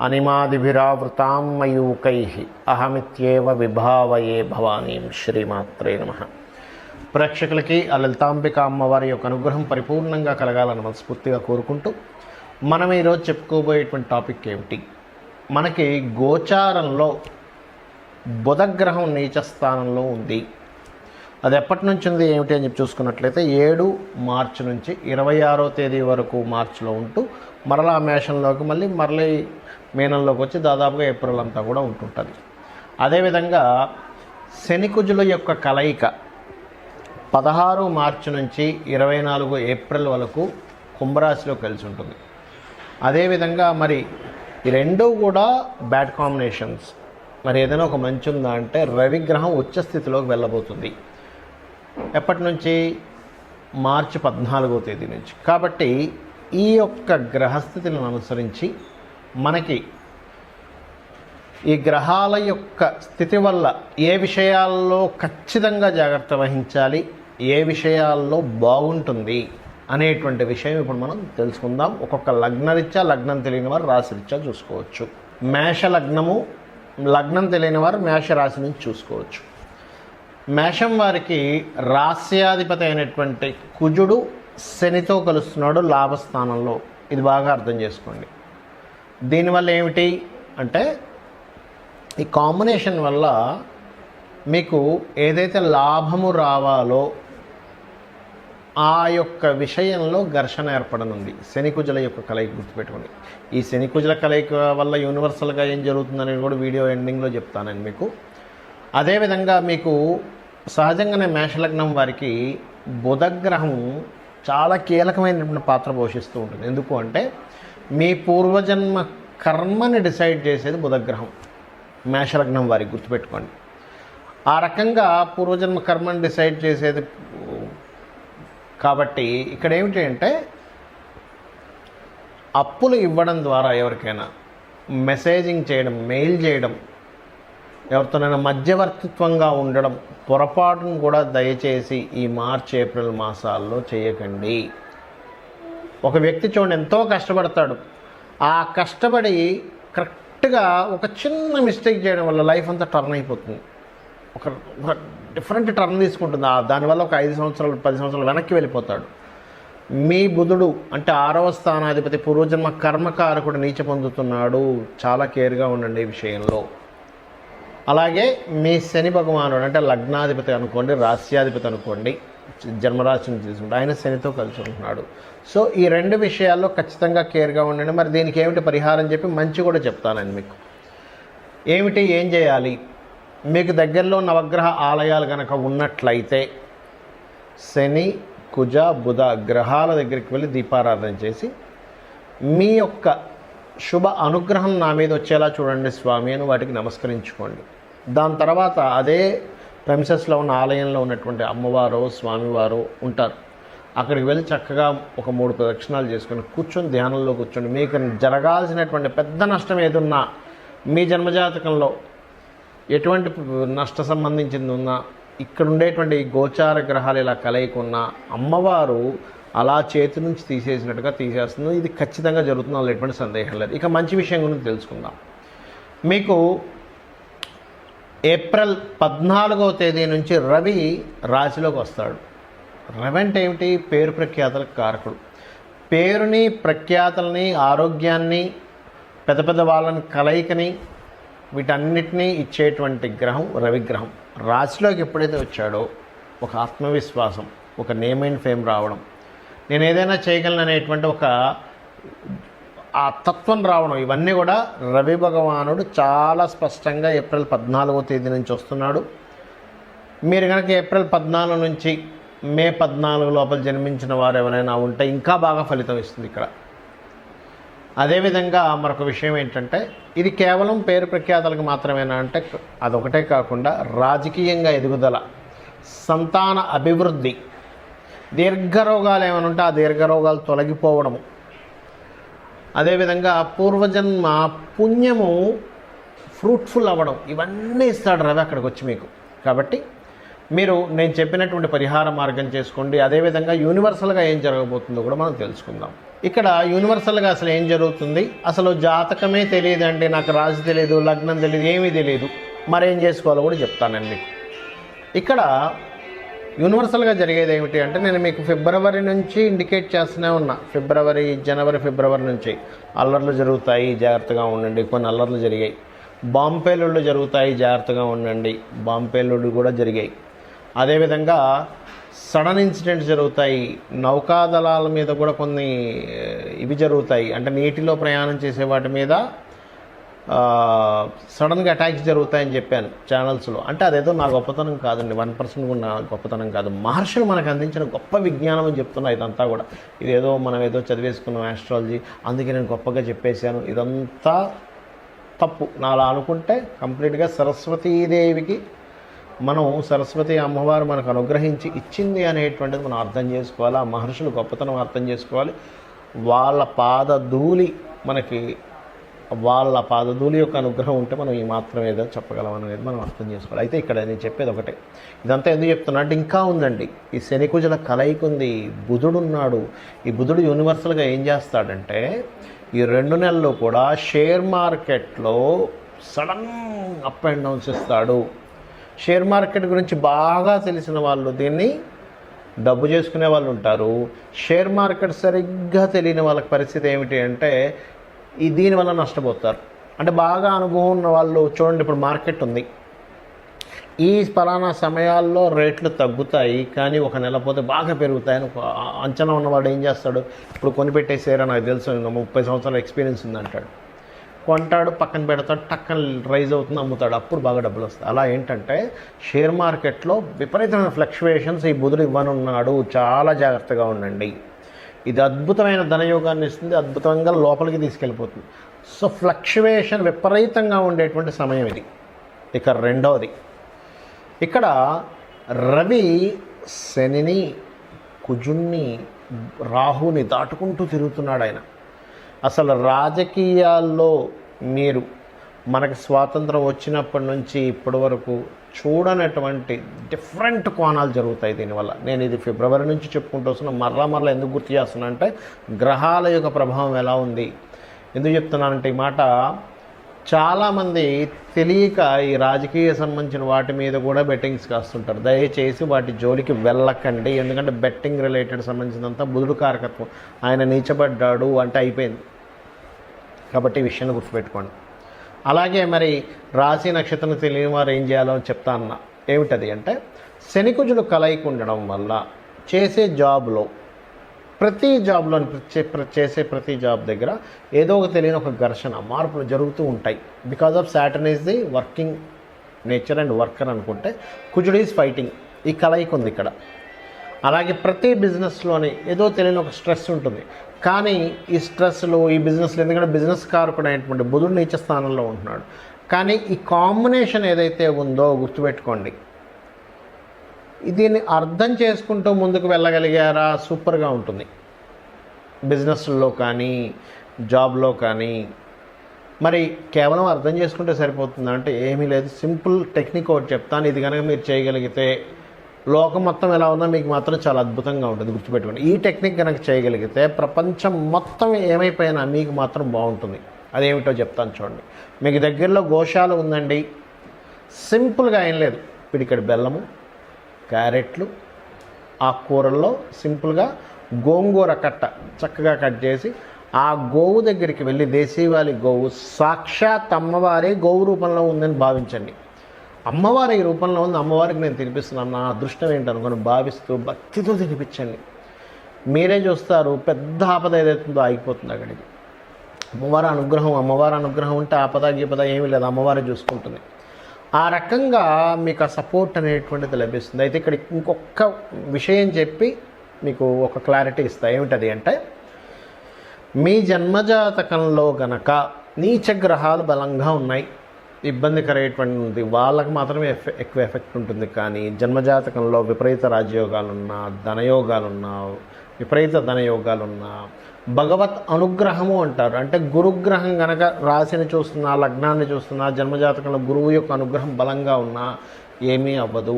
అనిమాదిభిరావృతాం మయూకై అహమిత్యేవ విభావయే భవానీం శ్రీమాత్రే నమ. ప్రేక్షకులకి ఆ లలితాంబిక అమ్మవారి యొక్క అనుగ్రహం పరిపూర్ణంగా కలగాలని మనస్ఫూర్తిగా కోరుకుంటూ మనం ఈరోజు చెప్పుకోబోయేటువంటి టాపిక్ ఏమిటి? మనకి గోచారంలో బుధగ్రహం నీచ స్థానంలో ఉంది. అది ఎప్పటి నుంచి ఉంది ఏమిటి అని చెప్పి చూసుకున్నట్లయితే ఏడు మార్చి నుంచి ఇరవై ఆరో తేదీ వరకు మార్చిలో ఉంటూ మరలా మేషంలోకి మళ్ళీ మరలీ మీనంలోకి వచ్చి దాదాపుగా ఏప్రిల్ అంతా కూడా ఉంటుంటుంది. అదేవిధంగా శనికుజుల యొక్క కలయిక పదహారు మార్చి నుంచి ఇరవై నాలుగు ఏప్రిల్ వరకు కుంభరాశిలో కలిసి ఉంటుంది అదేవిధంగా మరి ఈ రెండూ కూడా బ్యాడ్ కాంబినేషన్స్. మరి ఏదైనా ఒక మంచి ఉందా అంటే రవిగ్రహం ఉచ్చ స్థితిలోకి వెళ్ళబోతుంది. ఎప్పటి నుంచి? మార్చి పద్నాలుగో తేదీ నుంచి. కాబట్టి ఈ యొక్క గ్రహస్థితులను అనుసరించి మనకి ఈ గ్రహాల యొక్క స్థితి వల్ల ఏ విషయాల్లో ఖచ్చితంగా జాగ్రత్త వహించాలి ఏ విషయాల్లో బాగుంటుంది అనేటువంటి విషయం ఇప్పుడు మనం తెలుసుకుందాం. ఒక్కొక్క లగ్నరీత్యా లగ్నం తెలియని వారు రాశిరీత్యా చూసుకోవచ్చు. మేష లగ్నము లగ్నం తెలియని వారు మేష రాశి నుంచి చూసుకోవచ్చు. మేషం వారికి రాస్యాధిపతి అయినటువంటి కుజుడు శనితో కలుస్తున్నాడు లాభస్థానంలో. ఇది బాగా అర్థం చేసుకోండి. దీనివల్ల ఏమిటి అంటే ఈ కాంబినేషన్ వల్ల మీకు ఏదైతే లాభము రావాలో ఆ యొక్క విషయంలో ఘర్షణ ఏర్పడనుంది. శనికుజల యొక్క కలయిక గుర్తుపెట్టుకోండి. ఈ శనికుజల కలయిక వల్ల యూనివర్సల్గా ఏం జరుగుతుందనేది కూడా వీడియో ఎండింగ్లో చెప్తానండి మీకు. అదేవిధంగా మీకు సహజంగానే మేషలగ్నం వారికి బుధగ్రహం చాలా కీలకమైనటువంటి పాత్ర పోషిస్తూ ఉంటుంది. ఎందుకు అంటే మీ పూర్వజన్మ కర్మని డిసైడ్ చేసేది బుధగ్రహం. మేషలగ్నం వారికి గుర్తుపెట్టుకోండి. ఆ రకంగా పూర్వజన్మ కర్మని డిసైడ్ చేసేది కాబట్టి ఇక్కడ ఏమిటి అంటే అప్పులు ఇవ్వడం ద్వారా ఎవరికైనా మెసేజింగ్ చేయడం మెయిల్ చేయడం ఎవరితోనైనా మధ్యవర్తిత్వంగా ఉండడం పొరపాటును కూడా దయచేసి ఈ మార్చ్ ఏప్రిల్ మాసాల్లో చేయకండి. ఒక వ్యక్తి చూడండి ఎంతో కష్టపడతాడు. ఆ కష్టపడి కరెక్ట్గా ఒక చిన్న మిస్టేక్ చేయడం వల్ల లైఫ్ అంతా టర్న్ అయిపోతుంది. ఒక ఒక డిఫరెంట్ టర్న్ తీసుకుంటుంది. ఆ దానివల్ల ఒక ఐదు సంవత్సరాలు పది సంవత్సరాలు వెనక్కి వెళ్ళిపోతాడు. మీ బుధుడు అంటే ఆరవ స్థానాధిపతి పూర్వజన్మ కర్మకారకుడు నీచ పొందుతున్నాడు. చాలా కేర్గా ఉండండి ఈ విషయంలో. అలాగే మీ శని భగవానుడు అంటే లగ్నాధిపతి అనుకోండి రాస్యాధిపతి అనుకోండి జన్మరాశిని తీసుకుంటే ఆయన శనితో కలిసి ఉంటున్నాడు. సో ఈ రెండు విషయాల్లో ఖచ్చితంగా కేర్గా ఉండండి. మరి దీనికి ఏమిటి పరిహారం చెప్పి మంచి కూడా చెప్తానండి మీకు. ఏమిటి ఏం చేయాలి? మీకు దగ్గరలో నవగ్రహ ఆలయాలు కనుక ఉన్నట్లయితే శని కుజ బుధ గ్రహాల దగ్గరికి వెళ్ళి దీపారాధన చేసి మీ యొక్క శుభ అనుగ్రహం నా మీద వచ్చేలా చూడండి స్వామి అని వాటికి నమస్కరించుకోండి. దాని తర్వాత అదే ప్రెమిసెస్లో ఉన్న ఆలయంలో ఉన్నటువంటి అమ్మవారు స్వామివారు ఉంటారు. అక్కడికి వెళ్ళి చక్కగా ఒక మూడు ప్రదక్షిణాలు చేసుకొని కూర్చొని ధ్యానంలో కూర్చోండి మీకు జరగాల్సినటువంటి పెద్ద నష్టం ఏదున్నా మీ జన్మజాతకంలో ఎటువంటి నష్ట సంబంధించింది ఉన్నా ఇక్కడ ఉండేటువంటి గోచార గ్రహాలు ఇలా కలయికున్నా అమ్మవారు అలా చేతి నుంచి తీసేసినట్టుగా తీసేస్తుంది. ఇది ఖచ్చితంగా జరుగుతుంది అందులో ఎటువంటి సందేహం లేదు. ఇక మంచి విషయం గురించి తెలుసుకుందాం. మీకు ఏప్రిల్ పద్నాలుగవ తేదీ నుంచి రవి రాశిలోకి వస్తాడు. రవి అంటే ఏమిటి? పేరు ప్రఖ్యాతలకు కారకుడు. పేరుని ప్రఖ్యాతల్ని ఆరోగ్యాన్ని పెద్ద పెద్ద వాళ్ళని కలయికని వీటన్నిటినీ ఇచ్చేటువంటి గ్రహం రవిగ్రహం రాశిలోకి ఎప్పుడైతే వచ్చాడో ఒక ఆత్మవిశ్వాసం ఒక నేమ్ అండ్ ఫేమ్ రావడం నేను ఏదైనా చేయగలను అనేటువంటి ఒక ఆ తత్వం రావడం. ఇవన్నీ కూడా రవి భగవానుడు చాలా స్పష్టంగా ఏప్రిల్ పద్నాలుగో తేదీ నుంచి వస్తున్నాడు. మీరు కనుక ఏప్రిల్ పద్నాలుగు నుంచి మే పద్నాలుగు లోపల జన్మించిన వారు ఎవరైనా ఉంటే ఇంకా బాగా ఫలితం ఇస్తుంది ఇక్కడ. అదేవిధంగా మరొక విషయం ఏంటంటే ఇది కేవలం పేరు ప్రఖ్యాతలకు మాత్రమేనా అంటే అదొకటే కాకుండా రాజకీయంగా ఎదుగుదల సంతాన అభివృద్ధి దీర్ఘరోగాలు ఏమైనా ఉంటే ఆ దీర్ఘరోగాలు తొలగిపోవడము. అదేవిధంగా పూర్వజన్మ పుణ్యము ఫ్రూట్ఫుల్ అవ్వడం ఇవన్నీ ఇస్తాడు రవి అక్కడికి వచ్చి మీకు. కాబట్టి మీరు నేను చెప్పినటువంటి పరిహార మార్గం చేసుకోండి. అదేవిధంగా యూనివర్సల్గా ఏం జరగబోతుందో కూడా మనం తెలుసుకుందాం. ఇక్కడ యూనివర్సల్గా అసలు ఏం జరుగుతుంది? అసలు జాతకమే తెలియదండి నాకు రాజు తెలియదు లగ్నం తెలియదు ఏమీ తెలియదు మరేం చేసుకోవాలో కూడా చెప్తానండి ఇక్కడ యూనివర్సల్గా జరిగేది ఏమిటి అంటే నేను మీకు ఫిబ్రవరి నుంచి ఇండికేట్ చేస్తూనే ఉన్నా. ఫిబ్రవరి జనవరి ఫిబ్రవరి నుంచి. అల్లర్లు జరుగుతాయి జాగ్రత్తగా ఉండండి. కొన్ని అల్లర్లు జరిగాయి. బాంపేలుళ్ళు జరుగుతాయి జాగ్రత్తగా ఉండండి. బాంపేలుళ్ళు కూడా జరిగాయి. అదేవిధంగా సడన్ ఇన్సిడెంట్స్ జరుగుతాయి. నౌకాదళాల మీద కూడా కొన్ని ఇవి జరుగుతాయి. అంటే నీటిలో ప్రయాణం చేసే వాటి మీద సడన్గా అటాక్స్ జరుగుతాయని చెప్పాను ఛానల్స్లో. అంటే అదేదో నా గొప్పతనం కాదండి. వన్ పర్సెంట్ కూడా నా గొప్పతనం కాదు. మహర్షులు మనకు అందించిన గొప్ప విజ్ఞానం అని చెప్తున్నా ఇదంతా కూడా. ఇదేదో మనం ఏదో చదివేసుకున్నాం ఆస్ట్రాలజీ అందుకే నేను గొప్పగా చెప్పేశాను. ఇదంతా తప్పు. నా అలా అనుకుంటే కంప్లీట్గా సరస్వతీదేవికి మనం సరస్వతి అమ్మవారు మనకు అనుగ్రహించి ఇచ్చింది అనేటువంటిది మనం అర్థం చేసుకోవాలి. ఆ మహర్షులు గొప్పతనం అర్థం చేసుకోవాలి. వాళ్ళ పాదధూళి మనకి వాళ్ళ పాదధూళి యొక్క అనుగ్రహం ఉంటే మనం ఈ మాత్రం ఏదో చెప్పగలం అనేది మనం అర్థం చేసుకోవాలి. అయితే ఇక్కడ నేను చెప్పేది ఒకటే. ఇదంతా ఎందుకు చెప్తున్నా అంటే ఇంకా ఉందండి. ఈ శనికుజల కలయిక ఉంది. బుధుడు ఉన్నాడు. ఈ బుధుడు యూనివర్సల్గా ఏం చేస్తాడంటే ఈ రెండు నెలలు కూడా షేర్ మార్కెట్లో సడన్ అప్ అండ్ డౌన్స్ ఇస్తాడు. షేర్ మార్కెట్ గురించి బాగా తెలిసిన వాళ్ళు దీన్ని డబ్బు చేసుకునే వాళ్ళు ఉంటారు. షేర్ మార్కెట్ సరిగ్గా తెలియని వాళ్ళకి పరిస్థితి ఏమిటి అంటే ఈ దీనివల్ల నష్టపోతారు. అంటే బాగా అనుభవం ఉన్న వాళ్ళు చూడండి ఇప్పుడు మార్కెట్ ఉంది. ఈ ఫలానా సమయాల్లో రేట్లు తగ్గుతాయి కానీ ఒక నెల పోతే బాగా పెరుగుతాయని ఒక అంచనా ఉన్నవాడు ఏం చేస్తాడు? ఇప్పుడు కొనిపెట్టేసారా? నాకు తెలుసు ముప్పై సంవత్సరాల ఎక్స్పీరియన్స్ ఉంది అంటాడు కొంటాడు పక్కన పెడతాడు టక్కన రైజ్ అవుతుంది అమ్ముతాడు. అప్పుడు బాగా డబ్బులు వస్తాయి. అలా ఏంటంటే షేర్ మార్కెట్లో విపరీతమైన ఫ్లక్చువేషన్స్ ఈ బుధుడు ఇవ్వనున్నాడు. చాలా జాగ్రత్తగా ఉండండి. ఇది అద్భుతమైన ధనయోగాన్ని ఇస్తుంది అద్భుతంగా లోపలికి తీసుకెళ్ళిపోతుంది. సో ఫ్లక్చువేషన్ విపరీతంగా ఉండేటువంటి సమయం ఇది. ఇక రెండవది ఇక్కడ రవి శనిని కుజుణ్ణి రాహుని దాటుకుంటూ తిరుగుతున్నాడు ఆయన. అసలు రాజకీయాల్లో మీరు మనకి స్వాతంత్రం వచ్చినప్పటి నుంచి ఇప్పటి వరకు చూడనటువంటి డిఫరెంట్ కోణాలు జరుగుతాయి దీనివల్ల. నేను ఇది ఫిబ్రవరి నుంచి చెప్పుకుంటూ వస్తున్నా. మరలా మరలా ఎందుకు గుర్తు చేస్తున్నా అంటే గ్రహాల యొక్క ప్రభావం ఎలా ఉంది? ఎందుకు చెప్తున్నానంటే ఈ మాట చాలామంది తెలియక ఈ రాజకీయ సంబంధించిన వాటి మీద కూడా బెట్టింగ్స్ కాస్తుంటారు. దయచేసి వాటి జోలికి వెళ్ళకండి. ఎందుకంటే బెట్టింగ్ రిలేటెడ్ సంబంధించినంత బుధుడు కారకత్వం. ఆయన నీచబడ్డాడు అంటే అయిపోయింది. కాబట్టి ఈ విషయాన్ని గుర్తుపెట్టుకోండి. అలాగే మరి రాశి నక్షత్రం తెలియని వారు ఏం చేయాలో చెప్తా అన్న. ఏమిటది అంటే శనికుజుడు కలయిక ఉండడం వల్ల చేసే జాబ్లో ప్రతి జాబ్లో చేసే ప్రతి జాబ్ దగ్గర ఏదో ఒక తెలియని ఒక ఘర్షణ మార్పులు జరుగుతూ ఉంటాయి. Because of Saturn is the working nature and worker అనుకుంటే కుజుడు ఈజ్ ఫైటింగ్ ఈ కలయిక ఉంది ఇక్కడ. అలాగే ప్రతి బిజినెస్లోని ఏదో తెలియని ఒక స్ట్రెస్ ఉంటుంది. కానీ ఈ స్ట్రెస్లు ఈ బిజినెస్లు ఎందుకంటే బిజినెస్ కారకుడు అయినటువంటి బుధుడు నీచ స్థానంలో ఉంటున్నాడు. కానీ ఈ కాంబినేషన్ ఏదైతే ఉందో గుర్తుపెట్టుకోండి. దీన్ని అర్థం చేసుకుంటూ ముందుకు వెళ్ళగలిగారా? సూపర్గా ఉంటుంది. బిజినెస్లో కానీ జాబ్లో కానీ. మరి కేవలం అర్థం చేసుకుంటే సరిపోతుందా? అంటే ఏమీ లేదు. సింపుల్ టెక్నిక్ ఒకటి చెప్తాను. ఇది కనుక మీరు చేయగలిగితే లోకం మొత్తం ఎలా ఉందో మీకు మాత్రం చాలా అద్భుతంగా ఉంటుంది. గుర్తుపెట్టుకోండి. ఈ టెక్నిక్ కనుక చేయగలిగితే ప్రపంచం మొత్తం ఏమైపోయినా మీకు మాత్రం బాగుంటుంది. అదేమిటో చెప్తాను చూడండి. మీకు దగ్గరలో గోశాల ఉందండి. సింపుల్గా ఏం లేదు. పిడికడి బెల్లము క్యారెట్లు ఆ కూరల్లో సింపుల్గా గోంగూర కట్ట చక్కగా కట్ చేసి ఆ గోవు దగ్గరికి వెళ్ళి దేశీవాలి గోవు సాక్షాత్ అమ్మవారి గోవు రూపంలో ఉందని భావించండి. అమ్మవారి ఈ రూపంలో ఉంది అమ్మవారికి నేను తినిపిస్తున్నాను నా అదృష్టం ఏంటనుకొని భావిస్తూ భక్తితో తినిపించండి. మీరే చూస్తారు పెద్ద ఆపద ఏదైతుందో ఆగిపోతుంది అక్కడికి. అమ్మవారి అనుగ్రహం అమ్మవారి అనుగ్రహం ఉంటే ఆపద గీపద ఏమీ లేదు అమ్మవారే చూసుకుంటుంది. ఆ రకంగా మీకు ఆ సపోర్ట్ అనేటువంటిది లభిస్తుంది. అయితే ఇక్కడ ఇంకొక విషయం చెప్పి మీకు ఒక క్లారిటీ ఇస్తా. ఏమిటది అంటే మీ జన్మజాతకంలో గనక నీచ గ్రహాలు బలంగా ఉన్నాయి ఇబ్బందికరమైనటువంటి వాళ్ళకి మాత్రమే ఎఫె ఎక్కువ ఎఫెక్ట్ ఉంటుంది. కానీ జన్మజాతకంలో విపరీత రాజయోగాలున్నా ధనయోగాలున్నా విపరీత ధనయోగాలున్నా భగవత్ అనుగ్రహము అంటారు. అంటే గురుగ్రహం కనుక రాశిని చూస్తున్నా లగ్నాన్ని చూస్తున్నా జన్మజాతకంలో గురువు యొక్క అనుగ్రహం బలంగా ఉన్నా ఏమీ అవ్వదు.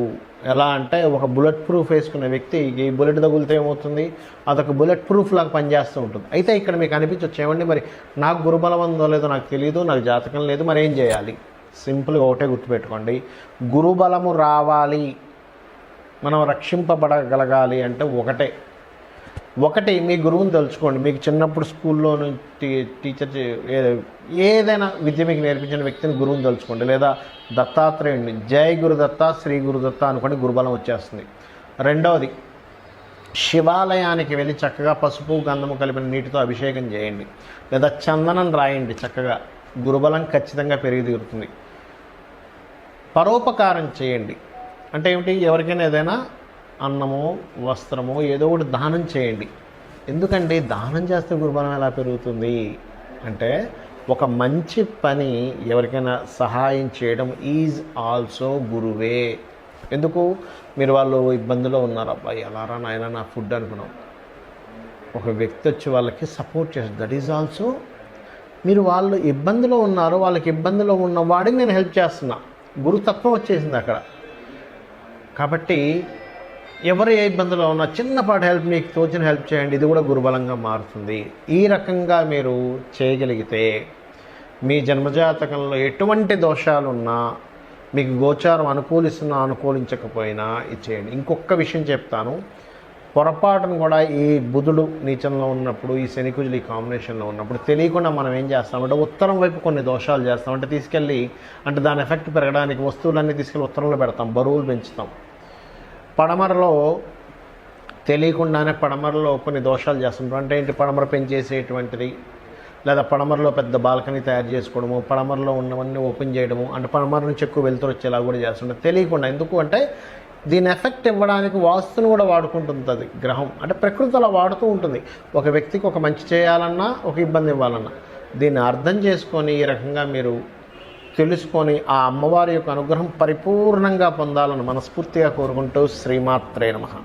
ఎలా అంటే ఒక బుల్లెట్ ప్రూఫ్ వేసుకునే వ్యక్తి ఈ బుల్లెట్ తగులితే ఏమవుతుంది? అదొక బుల్లెట్ ప్రూఫ్ లాగా పనిచేస్తూ ఉంటుంది. అయితే ఇక్కడ మీకు అనిపించవచ్చు ఏమండి మరి నాకు గురుబలం ఉందో లేదో నాకు తెలియదు నాకు జాతకం లేదు మరి ఏం చేయాలి? సింపుల్గా ఒకటే గుర్తుపెట్టుకోండి. గురుబలము రావాలి మనం రక్షింపబడగలగాలి అంటే ఒకటే. ఒకటి మీ గురువుని తెలుసుకోండి మీకు చిన్నప్పుడు స్కూల్లో నుంచి టీచర్ ఏ- ఏదైనా విద్య మీకు నేర్పించిన వ్యక్తిని గురువుని తెలుసుకోండి లేదా దత్తాత్రేయుడిని జై గురుదత్త శ్రీ గురుదత్త అనుకోండి గురుబలం వచ్చేస్తుంది. రెండవది శివాలయానికి వెళ్ళి చక్కగా పసుపు గంధము కలిపిన నీటితో అభిషేకం చేయండి. లేదా చందనం రాయండి చక్కగా. గురుబలం ఖచ్చితంగా పెరిగి తీరుతుంది. పరోపకారం చేయండి. అంటే ఏమిటి? ఎవరికైనా ఏదైనా అన్నమో వస్త్రమో ఏదో ఒకటి దానం చేయండి. ఎందుకంటే దానం చేస్తే గురుబలం ఎలా పెరుగుతుంది? అంటే ఒక మంచి పని ఎవరికైనా సహాయం చేయడం ఈజ్ ఆల్సో గురువే. ఎందుకు? మీరు వాళ్ళు ఇబ్బందిలో ఉన్నారు. అబ్బాయి ఎలారా నాయన నా ఫుడ్ అనుకున్నాం. ఒక వ్యక్తి వచ్చి వాళ్ళకి సపోర్ట్ చేస్తారు. దట్ ఈజ్ ఆల్సో మీరు వాళ్ళు ఇబ్బందిలో ఉన్నారు. వాళ్ళకి ఇబ్బందిలో ఉన్నవాడికి నేను హెల్ప్ చేస్తున్నాను గురుతత్వం వచ్చేసింది అక్కడ. కాబట్టి ఎవరు ఏ ఇబ్బందులో ఉన్నా చిన్నపాటి హెల్ప్ మీకు తోచిన హెల్ప్ చేయండి ఇది కూడా గురుబలంగా మారుతుంది. ఈ రకంగా మీరు చేయగలిగితే మీ జన్మజాతకంలో ఎటువంటి దోషాలున్నా మీకు గోచారం అనుకూలిస్తున్నా అనుకూలించకపోయినా ఇది చేయండి. ఇంకొక విషయం చెప్తాను. పొరపాటును కూడా ఈ బుధుడు నీచంలో ఉన్నప్పుడు ఈ శనికుజులు ఈ కాంబినేషన్లో ఉన్నప్పుడు తెలియకుండా మనం ఏం చేస్తామంటే ఉత్తరం వైపు కొన్ని దోషాలు చేస్తాం. అంటే తీసుకెళ్ళి అంటే దాని ఎఫెక్ట్ పెరగడానికి వస్తువులన్నీ తీసుకెళ్ళి ఉత్తరంలో పెడతాం బరువులు పెంచుతాం. పడమరలో తెలియకుండానే పడమరలో కొన్ని దోషాలు చేస్తుంటాం. అంటే ఏంటి? పడమర పెంచేసేటువంటిది లేదా పడమరలో పెద్ద బాల్కనీ తయారు చేసుకోవడము పడమరలో ఉన్నవన్నీ ఓపెన్ చేయడము అంటే పడమర నుంచి ఎక్కువ వెళ్తురు వచ్చేలా కూడా చేస్తుంటాం. తెలియకుండా ఎందుకు అంటే దీని ఎఫెక్ట్ ఇవ్వడానికి వాస్తును కూడా వాడుకుంటుంది అది గ్రహం. అంటే ప్రకృతి అలా వాడుతూ ఉంటుంది. ఒక వ్యక్తికి ఒక మంచి చేయాలన్నా ఒక ఇబ్బంది ఇవ్వాలన్నా. దీన్ని అర్థం చేసుకొని ఈ రకంగా మీరు తెలుసుకొని ఆ అమ్మవారి యొక్క అనుగ్రహం పరిపూర్ణంగా పొందాలని మనస్ఫూర్తిగా కోరుకుంటూ శ్రీమాత్రే నమ.